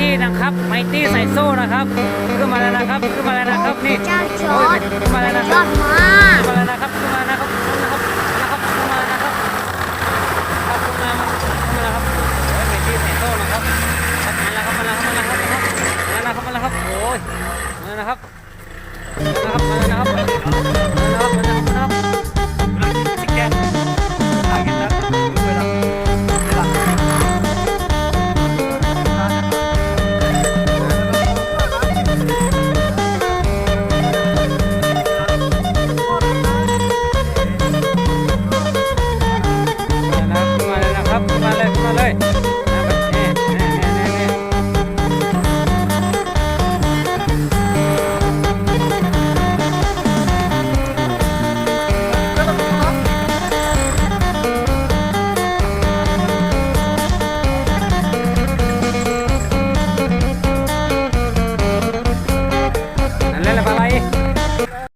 ตี้นะครับไมตี้ใส่โซ่นะครับขึ้นมาแล้วนะครับขึ้นมาแล้วนะครับนี่เจ้าจโอ้ยดขึ้นมาแล้วนะคยรัอบมาขึ้นมาแล้วนะครับขึ้นมาแล้วนะครับขึ้นมาแล้วนะครับขึ้นมาแล้วนะครับครัขึ้นมาขึ้นมาแล้วครับไมตี้ใส่โซ่นะครับครับมาแล้วครับมาแล้วครับมาแล้วครับมาแล้วครับโอ้ยมาแล้วนะครับมาแล้วนะครับ